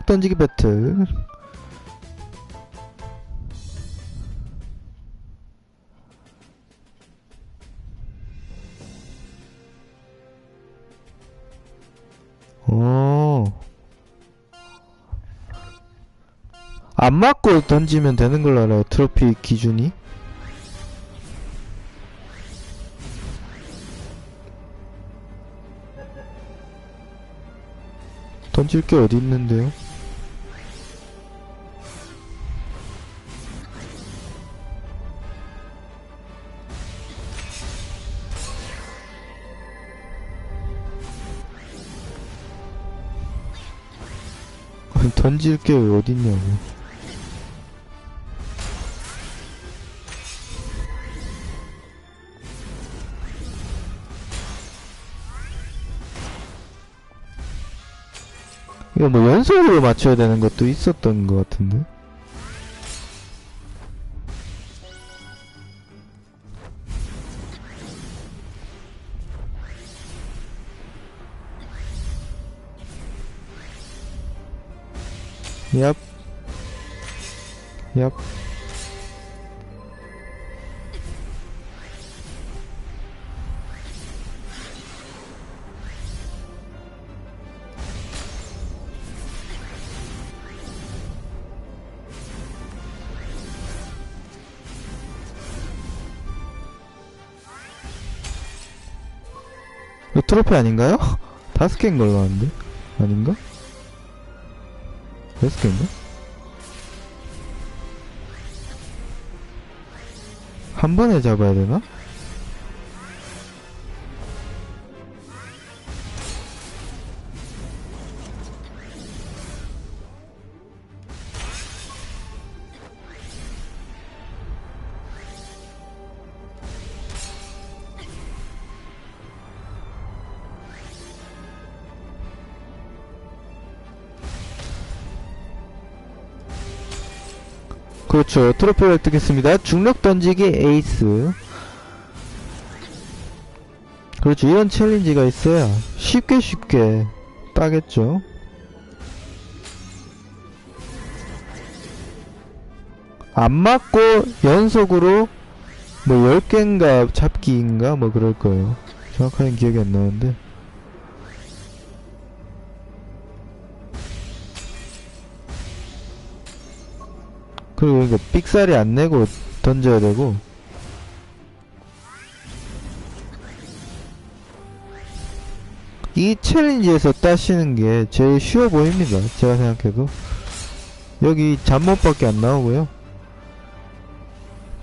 던지기 배틀 어. 안 맞고 던지면 되는 걸로 알아요. 트로피 기준이. 던질 게 어디 있는데요? 던질 게 어디 있냐고. 이거 뭐 연속으로 맞춰야 되는 것도 있었던 것 같은데. 얍. 얍. 이거 트로피 아닌가요? 다섯 개인 걸로 아는데? 아닌가? 개인가? 한 번에 잡아야 되나? 그렇죠. 트로피를 획득했습니다. 중력 던지기 에이스. 그렇죠. 이런 챌린지가 있어야 쉽게 쉽게 따겠죠. 안 맞고 연속으로 뭐 10개인가 잡기인가 뭐 그럴 거예요. 정확하게 기억이 안 나는데. 그리고 이거 삑사리 안 내고 던져야 되고. 이 챌린지에서 따시는 게 제일 쉬워 보입니다. 제가 생각해도. 여기 잠못밖에 안 나오고요.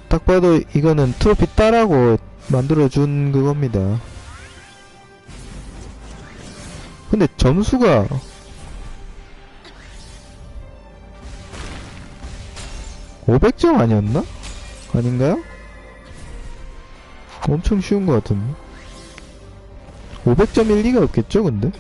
딱 봐도 이거는 트로피 따라고 만들어준 그겁니다. 근데 점수가 오백 점 아니었나? 아닌가요? 엄청 쉬운 것 같은데 500점일 리가 없겠죠 근데?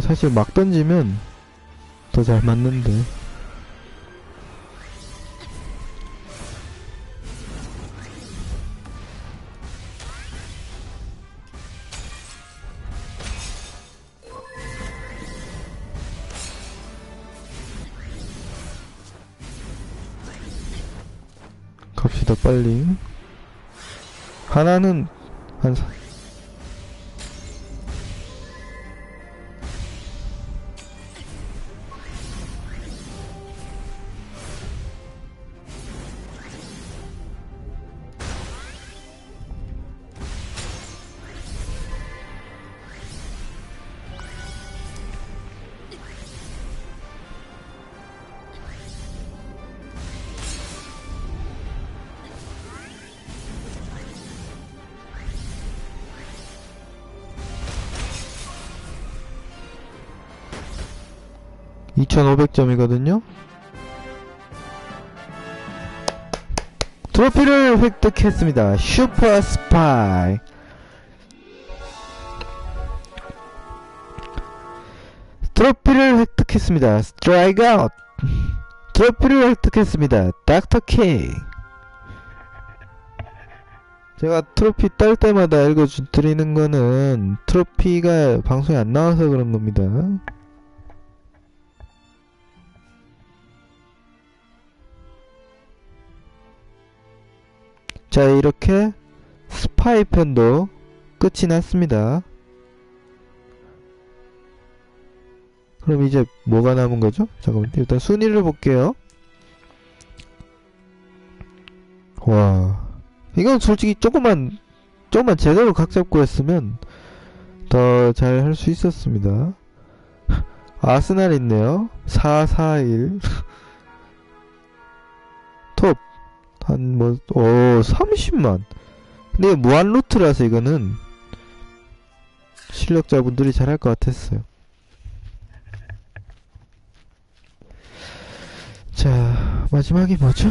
사실 막 던지면 더 잘 맞는데. 갑시다 빨리. 하나는 한 2500점이거든요. 트로피를 획득했습니다. 슈퍼 스파이. 트로피를 획득했습니다. 스트라이크 아웃. 트로피를 획득했습니다. 닥터 K. 제가 트로피 딸 때마다 읽어드리는 거는 트로피가 방송에 안 나와서 그런 겁니다. 자, 이렇게 스파이 편도 끝이 났습니다. 그럼 이제 뭐가 남은 거죠? 잠깐만, 일단 순위를 볼게요. 와, 이건 솔직히 조금만, 조금만 제대로 각 잡고 했으면 더 잘 할 수 있었습니다. 아스날 있네요. 441. 한, 뭐, 오, 30만. 근데 무한 루트라서 이거는 실력자분들이 잘할 것 같았어요. 자, 마지막이 뭐죠?